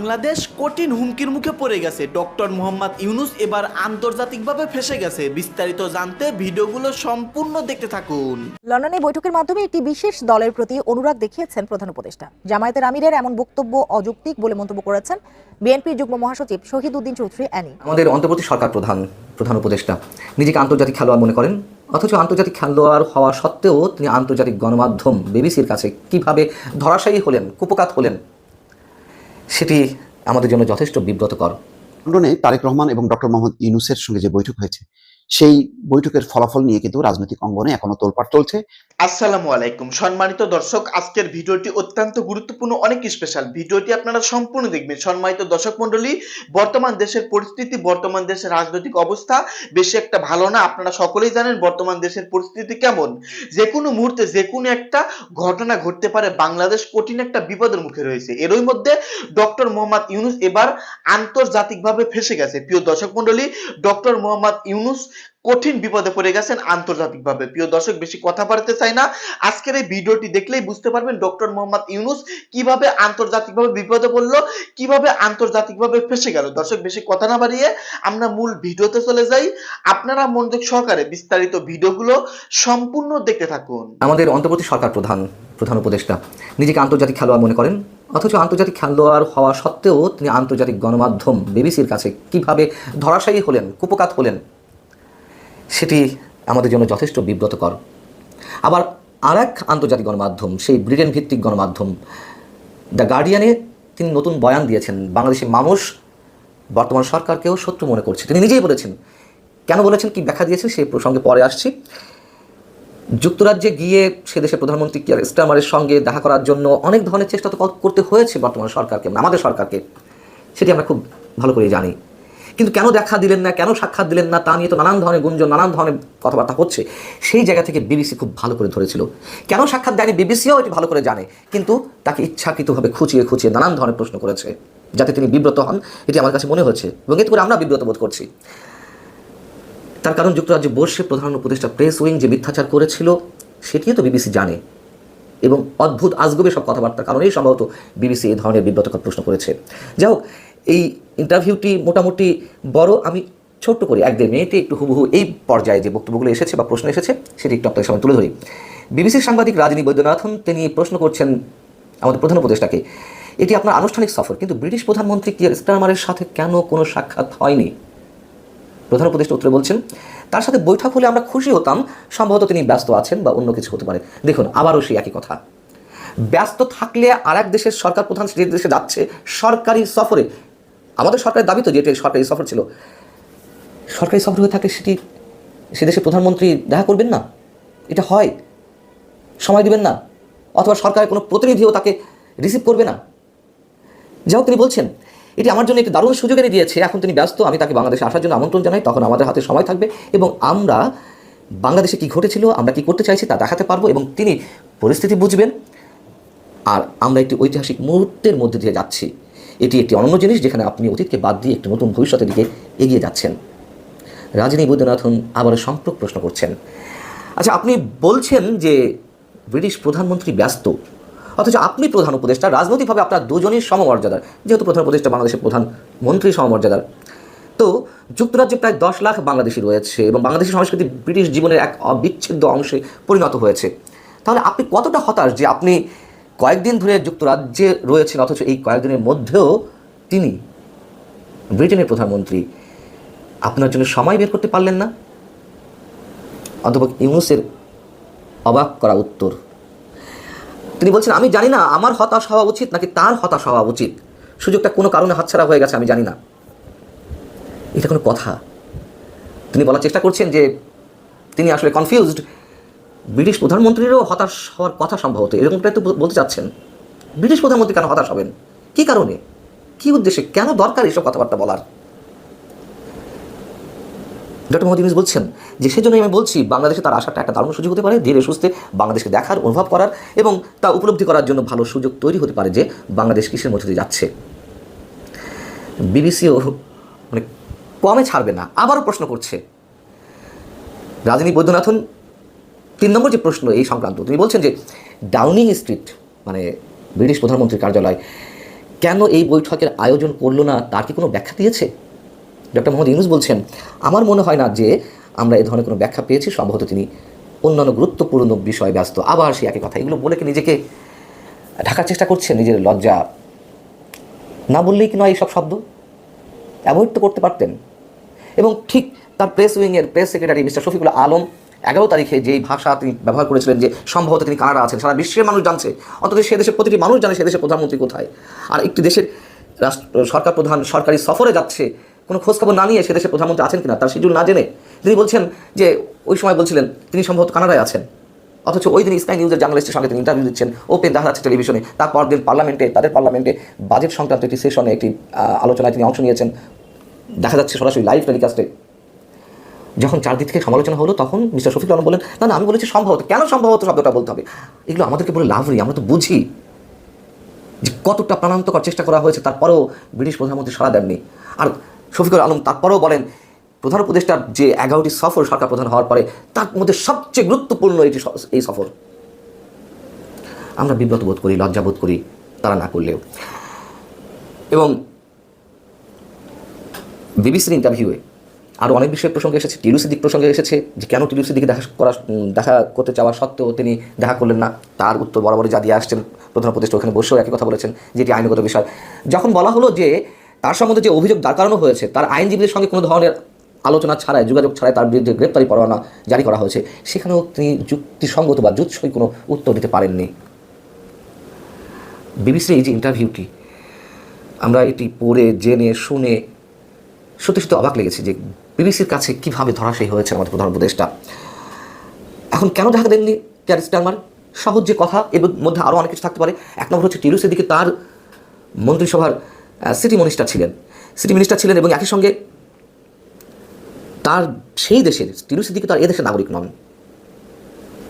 বাংলাদেশ কঠিন হুমকির মুখে পড়ে গেছে। ডক্টর মোহাম্মদ ইউনুস এবার আন্তর্জাতিকভাবে ফেসে গেছে। বিস্তারিত জানতে ভিডিওগুলো সম্পূর্ণ দেখতে থাকুন। লন্ডনে বৈঠকের মাধ্যমে একটি বিশেষ দলের প্রতি অনুরাগ দেখিয়েছেন প্রধান উপদেষ্টা। জামায়াতের আমিরের এমন বক্তব্য অযৌক্তিক বলে মন্তব্য করেছেন বিএনপির যুগ্ম মহাসচিব শহীদ উদ্দিন চৌধুরী অ্যানি। আমাদের অন্তর্বর্তী সরকার প্রধান প্রধান উপদেষ্টা নিজেকে আন্তর্জাতিক খেলোয়াড় মনে করেন? অথচ আন্তর্জাতিক খেলোয়াড় হওয়া সত্ত্বেও তিনি আন্তর্জাতিক গণমাধ্যম বিবিসির কাছে কীভাবে ধরাশায়ী হলেন কুপকাত হলেন? সেটি আমাদের জন্য যথেষ্ট বিব্রতকর। লন্ডনে তারেক রহমান এবং ডক্টর মোহাম্মদ ইউনুসের সঙ্গে যে বৈঠক হয়েছে সেই বৈঠকের ফলাফল নিয়ে কিন্তু রাজনৈতিক অঙ্গনে এখনও তোলপাড় চলছে। আসসালামু আলাইকুম। সম্মানিত দর্শক, আজকের ভিডিওটি অত্যন্ত গুরুত্বপূর্ণ, অনেক স্পেশাল ভিডিওটি আপনারা সম্পূর্ণ দেখবেন। সম্মানিত দর্শক মণ্ডলী, বর্তমান দেশের পরিস্থিতি, বর্তমান দেশের রাজনৈতিক অবস্থা বেশি একটা ভালো না। আপনারা সকলেই জানেন বর্তমান দেশের পরিস্থিতি কেমন। যে কোনো মুহূর্তে যে কোনো একটা ঘটনা ঘটতে পারে, বাংলাদেশ কঠিন একটা বিপদের মুখে রয়েছে। এরই মধ্যে ডক্টর মোহাম্মদ ইউনুস এবার আন্তর্জাতিকভাবে ফেসে গেছে। প্রিয় দর্শক মণ্ডলী, ডক্টর মোহাম্মদ ইউনুস কঠিন বিপদে পড়ে গেছেন আন্তর্জাতিকভাবে। প্রিয় দর্শক, বেশি কথা বাড়াতে চাই না। আজকের এই ভিডিওটি দেখলেই বুঝতে পারবেন ডক্টর মোহাম্মদ ইউনুস কীভাবে আন্তর্জাতিকভাবে বিপদে পড়ল, কীভাবে আন্তর্জাতিকভাবে ফেসে গেল। দর্শক, বেশি কথা না বাড়িয়ে আমরা মূল ভিডিওতে চলে যাই। আপনারা মনোযোগ সহকারে বিস্তারিত ভিডিওগুলো সম্পূর্ণ দেখতে থাকুন। আমাদের অন্তর্বর্তী সরকার প্রধান প্রধান উপদেষ্টা, নিজেকে আন্তর্জাতিক খেলোয়াড় মনে করেন। অথচ আন্তর্জাতিক খেলোয়াড় হওয়া সত্ত্বেও তিনি আন্তর্জাতিক গণমাধ্যম, বিবিসির কাছে কীভাবে ধরাশায়ী হলেন, কুপকাত হলেন সেটি আমাদের জন্য যথেষ্ট বিব্রতকর। আবার আর এক আন্তর্জাতিক গণমাধ্যম, সেই ব্রিটেন ভিত্তিক গণমাধ্যম, দ্য গার্ডিয়ানে তিনি নতুন বয়ান দিয়েছেন বাংলাদেশের মানুষ বর্তমান সরকারকেও শত্রু মনে করছে। তিনি নিজেই বলেছেন, কেন বলেছেন, কি ব্যাখ্যা দিয়েছেন, সেই প্রসঙ্গে পরে আসছি। যুক্তরাজ্যে গিয়ে সে দেশের প্রধানমন্ত্রী কিয়ার স্টারমারের সঙ্গে দেখা করার জন্য অনেক ধরনের চেষ্টা তো করতে হয়েছে বর্তমান সরকারকে, আমাদের সরকারকে, সেটি আমরা খুব ভালো করে জানি। কিন্তু কেন দেখা দিলেন না, কেন সাক্ষাৎ দিলেন না, তা নিয়ে তো নানান ধরনের গুঞ্জন, নানান ধরনের কথাবার্তা হচ্ছে। সেই জায়গা থেকে বিবিসি খুব ভালো করে ধরেছিল। কেন সাক্ষাৎ দেয়নি বিবিসিও এটি ভালো করে জানে, কিন্তু তাকে ইচ্ছাকৃতভাবে খুঁচিয়ে খুঁচিয়ে নানান ধরনের প্রশ্ন করেছে, যাতে তিনি বিব্রত হন, এটি আমার কাছে মনে হচ্ছে, এবং এতে করে আমরা বিব্রত বোধ করছি। তার কারণ যুক্তরাজ্যে বসে প্রধান উপদেষ্টা প্রেস উইং যে মিথ্যাচার করেছিল, সেটিও তো বিবিসি জানে, এবং অদ্ভুত আজগবে সব কথাবার্তার কারণেই সম্ভবত বিবিসি এই ধরনের বিব্রতকর প্রশ্ন করেছে। যাই হোক, এই ইন্টারভিউটি মোটামুটি বড়। আমি ছোট্ট করি এক দেড় মিনিটে একটু হুবহু এই পর্যায়ে যে বক্তব্যগুলো এসেছে বা প্রশ্ন এসেছে, সেটি একটু আপনাদের সামনে তুলে ধরি। বিবিসির সাংবাদিক রাজনী বৈদ্যনাথন, তিনি প্রশ্ন করছেন আমাদের প্রধান উপদেষ্টাকে, এটি আপনার আনুষ্ঠানিক সফর, কিন্তু ব্রিটিশ প্রধানমন্ত্রী কিয়ার স্টারমারের সাথে কেন কোনো সাক্ষাৎ হয়নি? প্রধান উপদেষ্টা উত্তরে বলছেন, তার সাথে বৈঠক হলে আমরা খুশি হতাম, সম্ভবত তিনি ব্যস্ত আছেন বা অন্য কিছু হতে পারে। দেখুন, আবারও সেই একই কথা। ব্যস্ত থাকলে আর এক দেশের সরকার প্রধান যে দেশে যাচ্ছে, সরকারি সফরে আমাদের সরকারের দাবি তো যে এটি সরকারি সফর ছিল। সরকারি সফর হয়ে থাকলে সেটি সে দেশের প্রধানমন্ত্রী দেখা করবেন না। এটা হয়। সময় দিবেন না। অথবা সরকারের কোনো প্রতিনিধিও তাকে রিসিভ করবে না। যাই হোক, তিনি বলছেন, এটি আমার জন্য একটি দারুণ সুযোগ এনে দিয়েছে। এখন তিনি ব্যস্ত, আমি তাকে বাংলাদেশে আসার জন্য আমন্ত্রণ জানাই। তখন আমাদের হাতে সময় থাকবে এবং আমরা বাংলাদেশে কি ঘটেছিল, আমরা কি করতে চাইছি তা দেখাতে পারব এবং তিনি পরিস্থিতি বুঝবেন। আর আমরা একটি ঐতিহাসিক মুহূর্তের মধ্যে দিয়ে যাচ্ছি। এটি একটি অনন্য জিনিস যেখানে আপনি অতীতকে বাদ দিয়ে একটি নতুন ভবিষ্যতের দিকে এগিয়ে যাচ্ছেন। রাজনী বৈদ্যনাথন আবারও সম্পর্ক প্রশ্ন করছেন। আচ্ছা আপনি বলছেন যে ব্রিটিশ প্রধানমন্ত্রী ব্যস্ত। অথচ আপনি প্রধান উপদেষ্টা, রাজনৈতিকভাবে আপনার দুজনই সমমর্যাদার, যেহেতু প্রধান উপদেষ্টা বাংলাদেশের প্রধানমন্ত্রী সমমর্যাদার। তো যুক্তরাজ্যে প্রায় দশ লাখ বাংলাদেশি রয়েছে এবং বাংলাদেশি সংস্কৃতি ব্রিটিশ জীবনের এক অবিচ্ছেদ্য অংশে পরিণত হয়েছে। তাহলে আপনি কতটা হতাশ যে আপনি কয়েকদিন ধরে যুক্তরাজ্যে রয়েছেন, অথচ এই কয়েকদিনের মধ্যেও তিনি ব্রিটেনের প্রধানমন্ত্রী। আপনার জন্য সময় বের করতে পারলেন না? অধ্যাপক ইউনুসের অবাক করা উত্তর। তিনি বলছেন, আমি জানি না, আমার হতাশ হওয়া উচিত নাকি তার হতাশ হওয়া উচিত? সুযোগটা কোনো কারণে হাতছাড়া হয়ে গেছে, আমি জানি না। এটা কোনো কথা। তিনি বলার চেষ্টা করছেন যে তিনি আসলে কনফিউজড ব্রিটিশ প্রধানমন্ত্রীরও হতাশ হওয়ার কথা সম্ভবত এরকমটাই তো বলতে চাচ্ছেন। ব্রিটিশ প্রধানমন্ত্রী কেন হতাশ হবেন? কী কারণে? কী উদ্দেশ্যে? কেন দরকার এসব কথাবার্তা বলার? ডক্টর মোহাম্মদ ইউনুস বলছেন যে সেজন্যই আমি বলছি, বাংলাদেশে তার আসাটা একটা দারুণ সুযোগ হতে পারে, ধীরে সুস্থে বাংলাদেশকে দেখার, অনুভব করার এবং তা উপলব্ধি করার জন্য ভালো সুযোগ তৈরি হতে পারে যে বাংলাদেশ কিসের মধ্যে দিয়ে যাচ্ছে। বিবিসিও মানে কমে ছাড়বে না, আবারও প্রশ্ন করছে। রাজনী বৈদ্যনাথন তিন নম্বর যে প্রশ্ন এই সংক্রান্ত, তিনি বলছেন যে ডাউনিং স্ট্রিট মানে ব্রিটিশ প্রধানমন্ত্রীর কার্যালয়, কেন এই বৈঠকের আয়োজন করল না? তার কি কোনো ব্যাখ্যা দিয়েছে? ডক্টর মোহাম্মদ ইউনুস বলছেন, আমার মনে হয় না যে আমরা এ ধরনের কোনো ব্যাখ্যা পেয়েছি। সম্ভবত তিনি অন্যান্য গুরুত্বপূর্ণ বিষয়ে ব্যস্ত। আবার সে একই কথা, এগুলো বলে কি নিজেকে ঢাকার চেষ্টা করছেন? নিজের লজ্জা না বললেই কি নয় এইসব শব্দ? অ্যাভয়েড তো করতে পারতেন। এবং ঠিক তার press উইংয়ের press secretary mister Shafiqul Alam এগারো তারিখে যেই ভাষা তিনি ব্যবহার করেছিলেন যে সম্ভবত তিনি কানাডা আছেন, সারা বিশ্বের মানুষ জানছে। অন্তত সে দেশের প্রতিটি মানুষ জানে সে দেশের প্রধানমন্ত্রী কোথায়। আর একটি দেশের সরকার প্রধান, সরকারি সফরে যাচ্ছে, কোনো খোঁজখবর না নিয়ে সে দেশের প্রধানমন্ত্রী আছেন কিনা তার শিডিউল না জেনে তিনি বলছেন যে ওই সময় বলছিলেন তিনি সম্ভবত কানাডায় আছেন। অথচ ওই দিন স্কাই নিউজের জার্নালিস্টের সঙ্গে তিনি ইন্টারভিউ দিচ্ছেন ওপেন দেখা যাচ্ছে টেলিভিশনে তারপর দিন পার্লামেন্টে তাদের পার্লামেন্টে বাজেট সংক্রান্ত একটি সেশনে একটি আলোচনায় তিনি অংশ নিয়েছেন। দেখা যাচ্ছে সরাসরি লাইভ টেলিকাস্টে যখন চারদিক থেকে সমালোচনা হলো, তখন মিস্টার শফিকুল আলম বলেন না না, আমি বলেছি সম্ভবত কেন সম্ভবত শব্দটা বলতে হবে? এগুলো আমাদেরকে বলে লাভ নেই, আমরা তো বুঝি যে কতটা প্রাণান্তকর চেষ্টা করা হয়েছে, তারপরেও ব্রিটিশ প্রধানমন্ত্রী সাড়া দেননি। আর শফিকুল আলম তারপরেও বলেন, প্রধান উপদেষ্টার যে এগারোটি সফর সরকার প্রধান হওয়ার পরে, তার মধ্যে সবচেয়ে গুরুত্বপূর্ণ এটি এই সফর। আমরা বিব্রত বোধ করি, লজ্জা বোধ করি, তারা না করলেও। এবং বিবিসির ইন্টারভিউয়ে আরও অনেক বিষয়ের প্রসঙ্গে এসেছে টিলুসি দিক প্রসঙ্গে এসেছে, যে কেন টিলুসি দিকে দেখা করা দেখা করতে চাওয়া সত্ত্বেও তিনি দেখা করলেন না। তার উত্তর বরাবরই যা দিয়ে আসছেন, প্রধান উপদেষ্টা ওখানে বসেও একই কথা বলেছেন যেটি আইনগত বিষয়। যখন বলা হলো যে তার সম্বন্ধে যে অভিযোগ দাঁড় করানো হয়েছে, তার আইনজীবীদের সঙ্গে কোনো ধরনের আলোচনা ছাড়াই, যোগাযোগ ছাড়াই তার বিরুদ্ধে গ্রেপ্তারি পরোয়ানা জারি করা হয়েছে, সেখানেও তিনি যুক্তিসঙ্গত বা জুৎসই কোনো উত্তর দিতে পারেননি। বিবিসির এই যে ইন্টারভিউটি, আমরা এটি পড়ে, জেনে, শুনে সত্যি সত্যি অবাক লেগেছে যে বিবিসির কাছে কীভাবে ধরাশায়ী হয়েছে আমাদের প্রধান উপদেষ্টা? এখন কেন দেখা দেননি ক্যারিস স্টারমার সহজ যে কথা, এর মধ্যে আরও অনেক কিছু থাকতে পারে। এক নম্বর হচ্ছে টিরুসের দিকে তার মন্ত্রিসভার সিটি মিনিস্টার ছিলেন। সিটি মিনিস্টার ছিলেন এবং একই সঙ্গে তার সেই দেশের, টিরুসের দিকে তার এদেশের নাগরিক নন।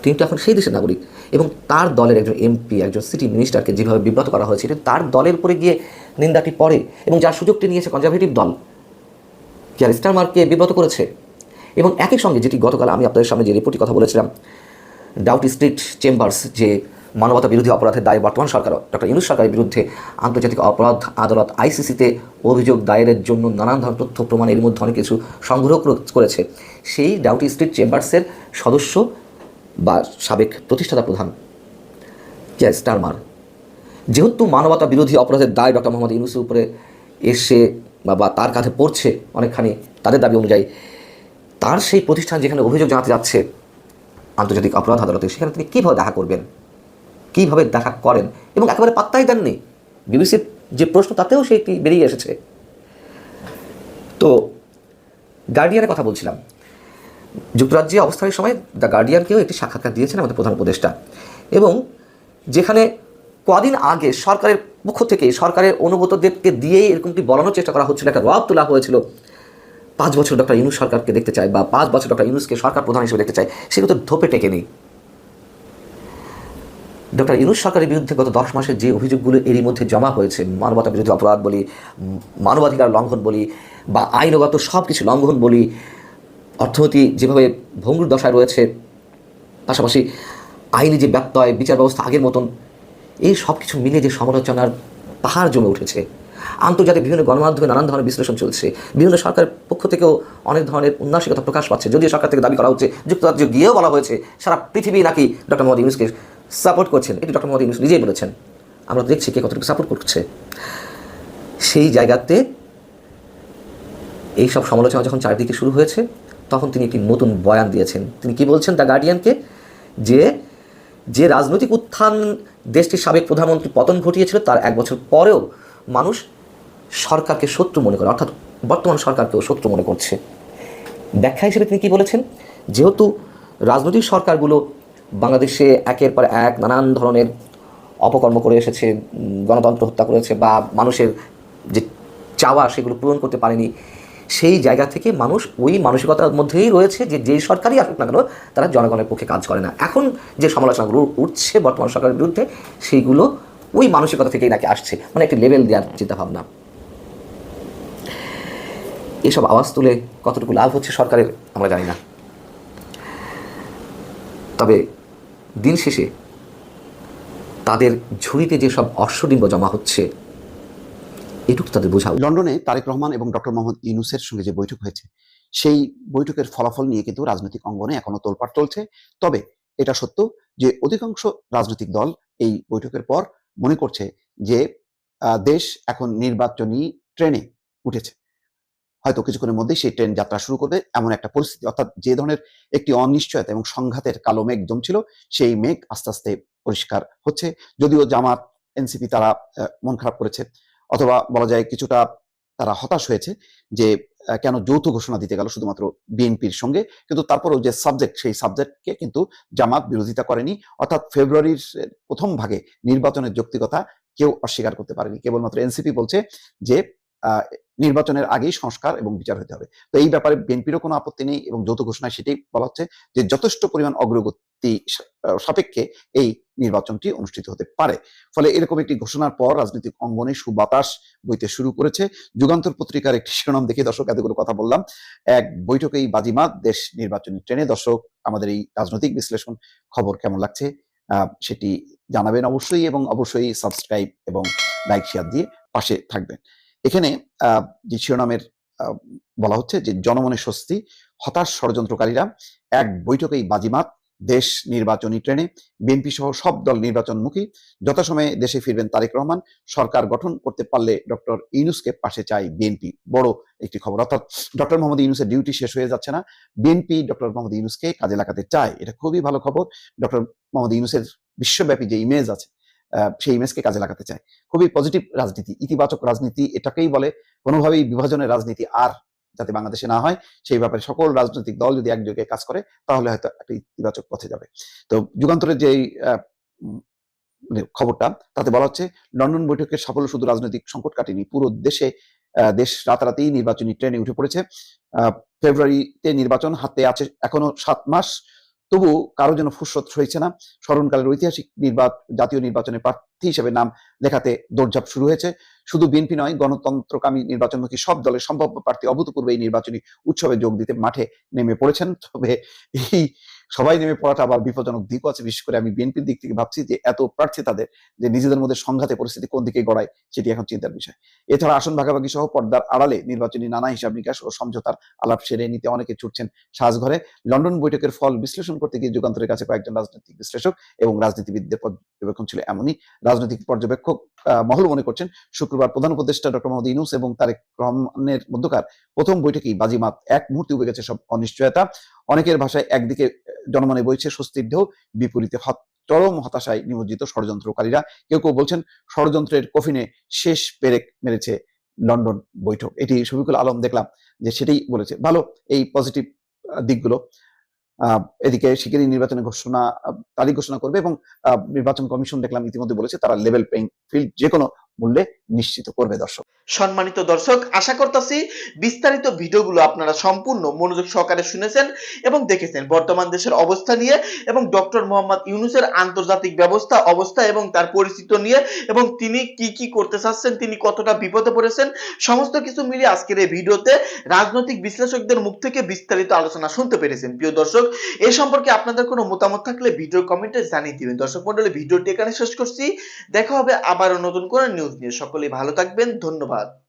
তিনি তো এখন সেই দেশের নাগরিক এবং তার দলের একজন এমপি, একজন সিটি মিনিস্টারকে যেভাবে বিব্রত করা হয়েছে তার দলের উপরে গিয়ে নিন্দাটি পড়ে এবং যার সুযোগটি নিয়েছে কনজারভেটিভ দল। যার স্টারমার্ককে বিব্রত করেছে। এবং একই সঙ্গে যেটি গতকাল আমি আপনাদের সামনে যে রিপোর্টটি কথা বলেছিলাম ডাউটি স্ট্রিট চেম্বার্স যে মানবতা বিরোধী অপরাধের দায়ে বর্তমান সরকার ডক্টর ইনুস সরকারের বিরুদ্ধে আন্তর্জাতিক অপরাধ আদালত আইসিসিতে অভিযোগ দায়েরের জন্য নানান ধরনের তথ্য, প্রমাণ, এর মধ্যে অনেক কিছু সংগ্রহ করেছে। সেই ডাউটি স্ট্রিট চেম্বার্সের সদস্য বা সাবেক প্রতিষ্ঠাতা প্রধান কিয়া স্টারমার যেহেতু মানবতা বিরোধী অপরাধের দায় ডক্টর মোহাম্মদ ইউনুসের উপরে এসে বা তার কাঁধে পড়ছে অনেকখানি তাদের দাবি অনুযায়ী, তার সেই প্রতিষ্ঠান যেখানে অভিযোগ জানাতে যাচ্ছে আন্তর্জাতিক অপরাধ আদালতে, সেখানে তিনি কীভাবে দেখা করবেন? কীভাবে দেখা করেন? এবং একেবারে পাত্তাই দেননি। বিবিসির যে প্রশ্ন, তাতেও সেটি বেরিয়ে এসেছে। তো গার্ডিয়ানের কথা বলছিলাম। যুক্তরাজ্যে অবস্থানের সময় দ্য গার্ডিয়ানকেও একটি সাক্ষাৎকার দিয়েছেন আমাদের প্রধান উপদেষ্টা। এবং যেখানে কদিন আগে সরকারের পক্ষ থেকে সরকারের অনুগতদেরকে দিয়েই এরকমটি বলানোর চেষ্টা করা হচ্ছিল? একটা রব তোলা হয়েছিল। পাঁচ বছর ডক্টর ইউনুস সরকারকে দেখতে চায় বা পাঁচ বছর ডক্টর ইউনুসকে সরকার প্রধান হিসেবে দেখতে চায় সেগুলো তো ধোপে টেকে নেই। ডক্টর ইউনুস সরকারের বিরুদ্ধে গত দশ মাসের যে অভিযোগগুলো এরই মধ্যে জমা হয়েছে, মানবতা বিরোধী অপরাধ বলি, মানবাধিকার লঙ্ঘন বলি বা আইনগত সব কিছু লঙ্ঘন বলি, অর্থনীতি যেভাবে ভঙ্গুর দশায় রয়েছে, পাশাপাশি আইনি যে ব্যত্যয়, বিচার ব্যবস্থা আগের মতন এই সব কিছু মিলে যে সমালোচনার পাহাড় জমে উঠেছে। আন্তর্জাতিক বিভিন্ন গণমাধ্যমে নানান ধরনের বিশ্লেষণ চলছে। বিভিন্ন সরকারের পক্ষ থেকেও অনেক ধরনের উন্নাসিকতা প্রকাশ পাচ্ছে। যদিও সরকার থেকে দাবি করা হচ্ছে, যুক্তরাজ্য গিয়েও বলা হয়েছে, সারা পৃথিবী নাকি ডক্টর মোহাম্মদ ইউনুসকে সাপোর্ট করছেন। এটি ডক্টর মোহাম্মদ ইউনুস নিজেই বলেছেন, আমরা দেখছি কে কতটুকু সাপোর্ট করছে। সেই জায়গাতে এই সব সমালোচনা যখন চারিদিকে শুরু হয়েছে, তখন তিনি একটি নতুন বয়ান দিয়েছেন। তিনি কি বলছেন দ্য গার্ডিয়ানকে? যে যে রাজনৈতিক উত্থান দেশটির সাবেক প্রধানমন্ত্রী পতন ঘটিয়েছিল, তার এক বছর পরেও মানুষ সরকারকে শত্রু মনে করে, অর্থাৎ বর্তমান সরকারকেও শত্রু মনে করছে। ব্যাখ্যা হিসেবে তিনি কী বলেছেন? যেহেতু রাজনৈতিক সরকারগুলো বাংলাদেশে একের পর এক নানান ধরনের অপকর্ম করে এসেছে গণতন্ত্র হত্যা করেছে বা মানুষের যে চাওয়া সেগুলো পূরণ করতে পারেনি সেই জায়গা থেকে মানুষ ওই মানসিকতার মধ্যেই রয়েছে যে যেই সরকারই আসুক না কেন, তারা জনগণের পক্ষে কাজ করে না। এখন যে সমালোচনাগুলো উঠছে বর্তমান সরকারের বিরুদ্ধে, সেইগুলো ওই মানসিকতা থেকেই নাকি আসছে। মানে একটি লেভেল দেওয়ার চিন্তাভাবনা। এসব আওয়াজ তুলে কতটুকু লাভ হচ্ছে সরকারের, আমরা জানি না। তবে দিন শেষে তাদের ঝুড়িতে যেসব অশ্বডিম্ব জমা হচ্ছে এটুকু তাদের বোঝা লন্ডনে তারেক রহমান এবং ডক্টর মোহাম্মদ ইউনুসের সঙ্গে যে বৈঠক হয়েছে, সেই বৈঠকের ফলাফল নিয়ে কিন্তু রাজনৈতিক অঙ্গনে এখনও তোলপাড় চলছে। তবে এটা সত্য যে অধিকাংশ রাজনৈতিক দল এই বৈঠকের পর মনে করছে যে দেশ এখন নির্বাচনী ট্রেনে উঠেছে। হয়তো কিছুক্ষণের মধ্যেই সেই ট্রেন যাত্রা শুরু করবে, এমন একটা পরিস্থিতি। অর্থাৎ যে ধরনের একটি অনিশ্চয়তা এবং সংঘাতের কালো মেঘ জমছিল, সেই মেঘ আস্তে আস্তে পরিষ্কার হচ্ছে। যদিও জামাত, এনসিপি তারা মন খারাপ করেছে। অথবা বলা যায় কিছুটা তারা হতাশ হয়েছে যে কেন যৌথ ঘোষণা দিতে গেল শুধুমাত্র বিএনপির সঙ্গে। কিন্তু তারপরেও যে সাবজেক্ট সেই সাবজেক্টকে কিন্তু জামাত বিরোধিতা করেনি। অর্থাৎ ফেব্রুয়ারির প্রথম ভাগে নির্বাচনের যৌক্তিকতা কেউ অস্বীকার করতে পারেনি। কেবলমাত্র এনসিপি বলছে যে নির্বাচনের আগেই সংস্কার এবং বিচার হতে হবে। তো এই ব্যাপারে বিএনপিরও কোনো আপত্তি নেই এবং যৌথ ঘোষণায় সেটাই বলা হচ্ছে যে যথেষ্ট পরিমাণ অগ্রগতি সাপেক্ষে এই নির্বাচনটি অনুষ্ঠিত হতে পারে। ফলে এরকম একটি ঘোষণার পর রাজনৈতিক অঙ্গনে সুবাতাস বইতে শুরু করেছে। যুগান্তর পত্রিকার একটি শিরোনাম দেখে দর্শক এতগুলো কথা বললাম। এক বৈঠকেই বাজিমাত, দেশ নির্বাচনী ট্রেনে। দর্শক, আমাদের এই রাজনৈতিক বিশ্লেষণ খবর কেমন লাগছে সেটি জানাবেন অবশ্যই এবং অবশ্যই সাবস্ক্রাইব এবং লাইক, শেয়ার দিয়ে পাশে থাকবেন। এখানে যে শিরোনামের বলা হচ্ছে যে জনমনে স্বস্তি, হতাশ ষড়যন্ত্রকারীরা এক বৈঠকেই বাজিমাত, দেশ নির্বাচনী ট্রেনে বিএনপি সহ সব দল নির্বাচনমুখী, যথাসময়ে দেশে ফিরবেন তারেক রহমান, সরকার গঠন করতে পারলে ডক্টর ইউনুসকে পাশে চাই বিএনপি। বড় একটি খবর, অর্থাৎ ডক্টর মোহাম্মদ ইউনুসের ডিউটি শেষ হয়ে যাচ্ছে না, বিএনপি ডক্টর মোহাম্মদ ইউনুসকে কাজে লাগাতে চায়, এটা খুবই ভালো খবর। ডক্টর মোহাম্মদ ইউনুসের বিশ্বব্যাপী যে ইমেজ আছে সেই ইমেজকে কাজে লাগাতে চায়। খুবই পজিটিভ রাজনীতি, ইতিবাচক রাজনীতি এটাকেই বলে। কোনোভাবেই বিভাজনের রাজনীতি আর যাতে বাংলাদেশে না হয়, সেই ব্যাপারে সকল রাজনৈতিক দল যদি একযোগে কাজ করে, তাহলে হয়তো একটা ইতিবাচক পথে যাবে। তো যুগান্তরের যে খবরটা, তাতে বলা হচ্ছে, লন্ডন বৈঠকের সাফল্য শুধু রাজনৈতিক সংকট কাটেনি, পুরো দেশে দেশ রাতারাতি নির্বাচনী ট্রেনে উঠে পড়েছে। ফেব্রুয়ারিতে নির্বাচন হাতে আছে এখনও সাত মাস। তবু কারও যেন ফুরসত হয়েছে না, স্মরণকালের ঐতিহাসিক নির্বাচন জাতীয় নির্বাচনে প্রার্থী হিসেবে নাম লেখাতে দৌড়ঝাঁপ শুরু হয়েছে। শুধু বিএনপি নয়, গণতন্ত্রকামী নির্বাচনমুখী সব দলের সম্ভাব্য প্রার্থী। অভূতপূর্ব এই নির্বাচনী উৎসবে যোগ দিতে মাঠে নেমে পড়েছেন। তবে এই সবাই নেমে পড়াটা আবার বিপজ্জনক দিকও আছে। বিশেষ করে আমি বিএনপির দিক থেকে ভাবছি যে, এত প্রার্থী তাদের যে, নিজেদের মধ্যে সংঘাতে পরিস্থিতি কোন দিকে গড়ায় সেটি এখন চিন্তার বিষয়। এছাড়া আসন ভাগাভাগি সহ পর্দার আড়ালে নির্বাচনী নানা হিসাব নিকাশ ও সমঝোতার আলাপ সেরে নিতে অনেকে ছুটছেন সাজঘরে। লন্ডন বৈঠকের ফল বিশ্লেষণ করতে গিয়ে যুগান্তরের কাছে কয়েকজন রাজনৈতিক বিশ্লেষক এবং রাজনীতিবিদদের পর্যবেক্ষণ ছিল এমনই। রাজনৈতিক পর্যবেক্ষক মহল মনে করছেন, শুক্রবার প্রধান উপদেষ্টা ডক্টর মোহাম্মদ ইউনুস এবং তারেক রহমানের মধ্যকার প্রথম বৈঠকেই বাজিমাত এক মুহূর্তে উবে গেছে সব অনিশ্চয়তা। অনেকের ভাষায় একদিকে জনমনে বইছে স্বস্তির ঢেউ, বিপরীতে চরম হতাশায় নিমজ্জিত ষড়যন্ত্রকারীরা। কেউ কেউ বলছেন ষড়যন্ত্রের কফিনে শেষ পেরেক মেরেছে লন্ডন বৈঠক। এটি শফিকুল আলম দেখলাম যে সেটাই বলেছে। ভালো, এই পজিটিভ দিকগুলো এদিকে শিগগিরই নির্বাচনের ঘোষণা তারিখ ঘোষণা করবে এবং নির্বাচন কমিশন দেখলাম ইতিমধ্যে বলেছে তারা লেভেল প্লেইং ফিল্ড যে কোনো মূল্যে নিশ্চিত করবে দর্শক। সম্মানিত দর্শক, আশা করতেছি বিস্তারিত ভিডিওগুলো আপনারা সম্পূর্ণ মনোযোগ সহকারে শুনেছেন এবং দেখেছেন। বর্তমান দেশের অবস্থা নিয়ে এবং ডক্টর মোহাম্মদ ইউনুসের আন্তর্জাতিক ব্যবস্থা, অবস্থা এবং তার পরিচিত নিয়ে এবং তিনি কি কি করতে চাচ্ছেন, তিনি কতটা বিপদে পড়েছেন, সমস্ত কিছু মিলিয়ে আজকের এই ভিডিওতে রাজনৈতিক বিশ্লেষকদের মুখ থেকে বিস্তারিত আলোচনা শুনতে পেরেছেন। প্রিয় দর্শক এই সম্পর্কে আপনাদের কোনো মতামত থাকলে ভিডিও কমেন্টে জানিয়ে দিবেন। দর্শক মন্ডলী, ভিডিওটি এখানে শেষ করছি। দেখা হবে আবারও নতুন করে নিউজ নিয়ে সকলেই ভালো থাকবেন ধন্যবাদ।